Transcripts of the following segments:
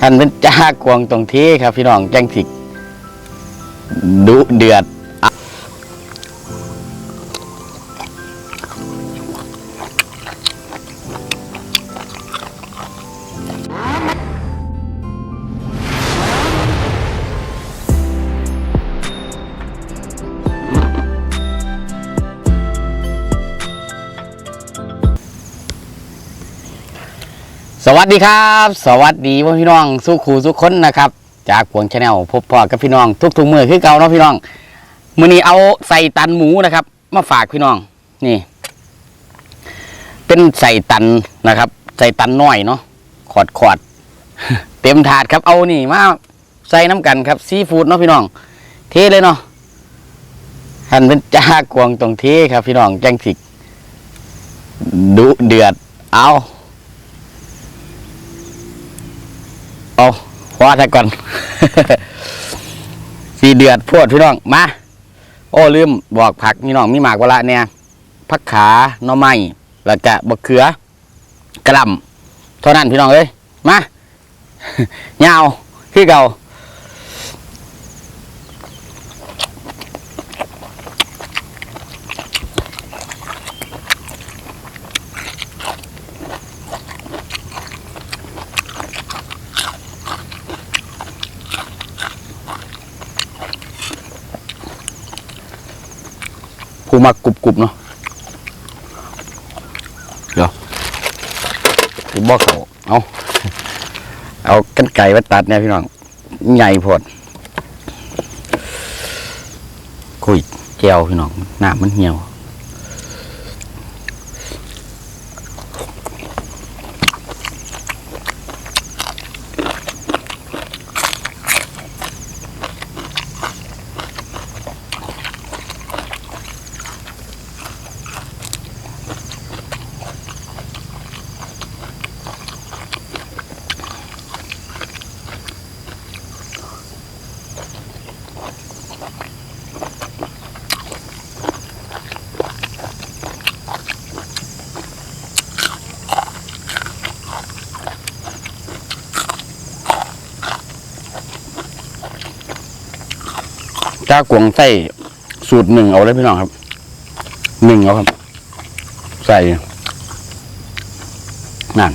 ท่านเป็นจ้ากวงตรงที่ครับ พี่น้องแจ้งสิดุเดือด สวัสดีครับ สวัสดีพ่อพี่น้องสู้ครูสุกคนนะครับ จากกวงชาแนลพบพ่อกับพี่น้อง ทุกๆมือคือเก่าเนาะพี่น้องมือนี้เอาใส่ตันหมูนะครับ มาฝากพี่น้องนี่ เป็นใส่ตันนะครับ ใส่ตันน้อยเนาะขอดขอดเต็มถาดครับเอานี่มาใส่น้ำกันครับซีฟู้ดเนาะพี่น้อง เทเลยเนาะท่านเป็นจ้ากวงตรงเทครับ พี่น้องจังสิกดุเดือดเอา เอาคว้าก่อน สีเดือดพวดพี่น้อง มา โอ้ลืมบอกผักพี่น้องมีหมากวละเนี่ยผักขาหน่อไม้แล้วก็บะเขือกระลำเท่านั้นพี่น้องเอ้ยมายาวคือเก่า มากรุบกรุบๆเนาะเดี๋ยวที่บอกเขาเอาเอากันไก่มาตัดเนี่ยพี่น้องใหญ่พอดคุยแก้วพี่น้องหน้ามันเหี่ยว จ้ากวงใส่สูตรหนึ่งเอาเลยพี่น้องครับหนึ่งเอาครับ ใส่นั่น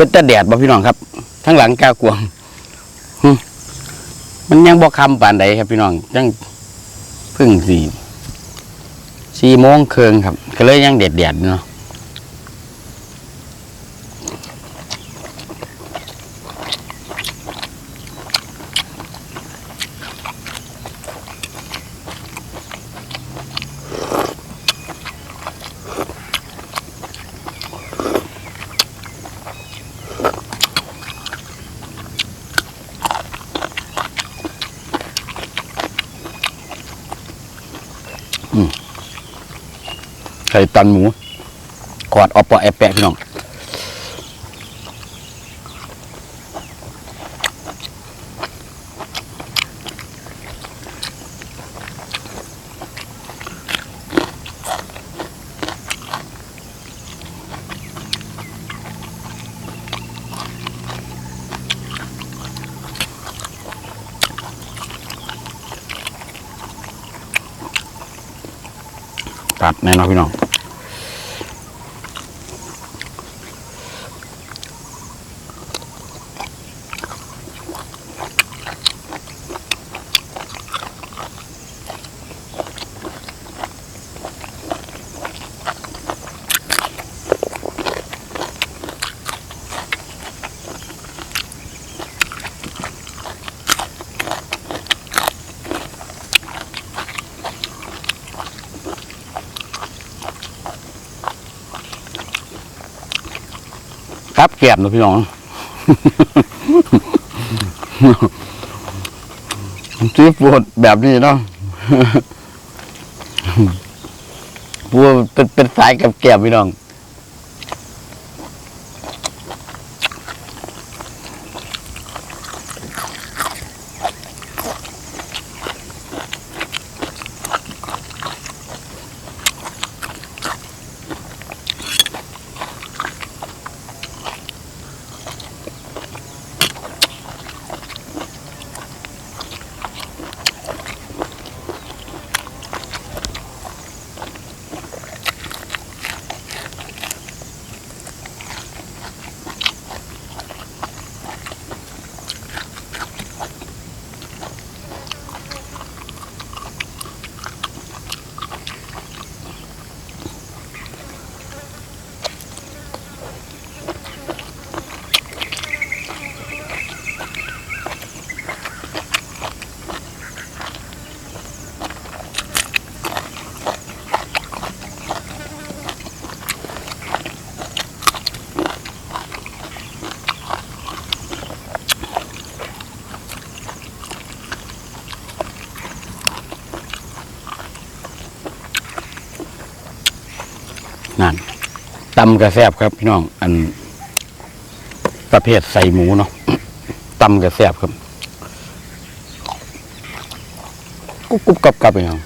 เป็นตะแดดบ่พี่น้องครับ ทั้งหลังกากวงมันยังบ่คำปานใดครับพี่น้องยังพึ่งสี่สี่โมงเคืองครับ ก็เลยยังเด็ดเด็ดเนาะ ใส่ตันหมูกอดเอาปอแอบแปะพี่น้อง ตัดแน่นอนพี่น้อง แกบนะพี่น้องซีฟูดแบบนี้เนาะปูเป็นเป็นสายกับแกบพี่น้อง นั่นตำกระแซบครับพี่น้อง อัน ประเภทใส่หมูเนาะตำกระแซบครับกุ๊บกุ๊บกับกับพี่น้อง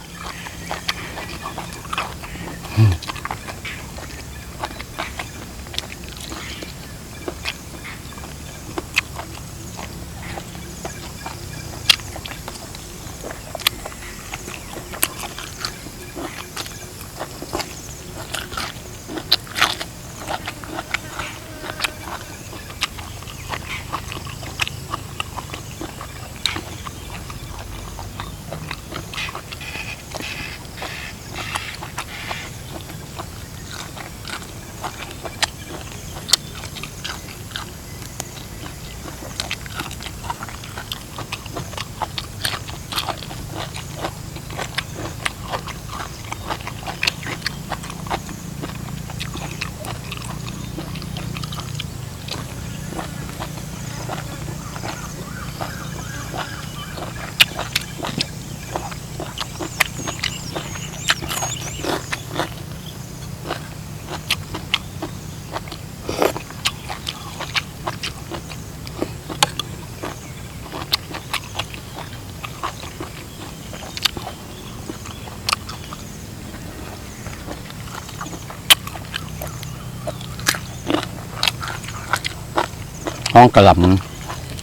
องกระหล่ำ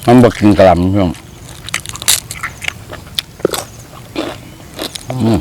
มันบอกกินกระหล่ำพี่น้องอืม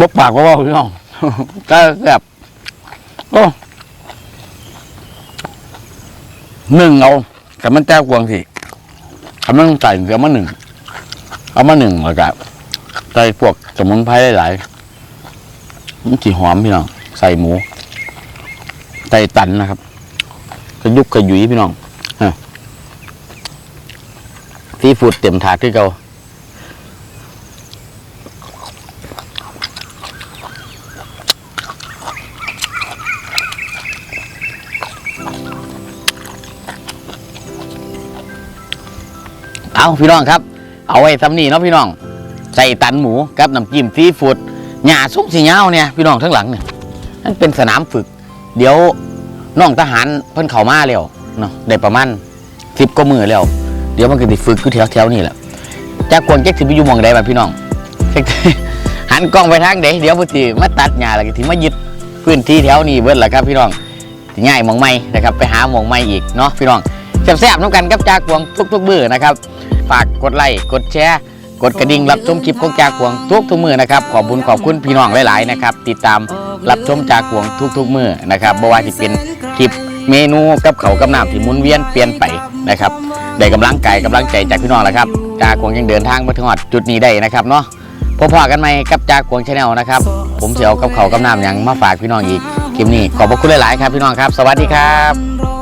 บกปากว่าว่าพี่น้องก็แบบโอ้หนึ่งเอาแต่มันแจ้กวงสิคำนั้นใส่เดี๋ยวมาหนึ่ง เอามาหนึ่งแล้วก็ใส่พวกสมุนไพรหลายๆมันสีหอมพี่น้อง ใส่หมู ใส่ตันนะครับกระยุกกระยุยพี่น้องฮะซีฟูดเต็มถาดที่เก่า เอาพี่น้องครับ เอาไว้ทำนี่เนาะพี่น้อง ใส่ตันหมูกับน้ำจิ้มซีฟู้ดหญ้าซุ้มสีเงาเนี่ยพี่น้องทั้งหลังเนี่ยนั่นเป็นสนามฝึก เดี๋ยวน้องทหารเพิ่นเข้ามาแล้วเนาะได้ประมาณสิบกว่ามือแล้ว เดี๋ยวมันก็ได้ฝึกอยู่แถวแถวๆนี่แหละจากกวนแจ็คสิไปอยู่หมองใดแบบพี่น้องหันกล้องไปทางใดเดี๋ยวพอดีมาตัดหญ้าแล้วก็ที่มายึดพื้นที่แถวนี้เบิดแหละครับพี่น้องสิง่ายหมองไม่นะครับไปหาหมองไม่อีกเนาะพี่น้องแซ่บๆน้ำกันกับจากกวงทุกๆมือนะครับ ฝากกดไลค์กดแชร์กดกระดิ่งรับชมคลิปของจากกวงทุกทุกมือนะครับขอบคุณขอบคุณพี่น้องหลายๆนะครับติดตามรับชมจากกวงทุกทุกมือนะครับบ่ว่าจะเป็นคลิปเมนูกับเขากับน้ำที่หมุนเวียนเปลี่ยนไปนะครับได้กำลังกายกำลังใจจากพี่น้องแล้วครับจากกวงยังเดินทางมาถึงหอดจุดนี้ได้นะครับเนาะพบพอกันไหมกับจากกวงชาแนลนะครับผมเสียวกับเขากับน้ำยังมาฝากพี่น้องอีกคลิปนี้ขอบพระคุณหลายๆครับพี่น้องครับ สวัสดีครับ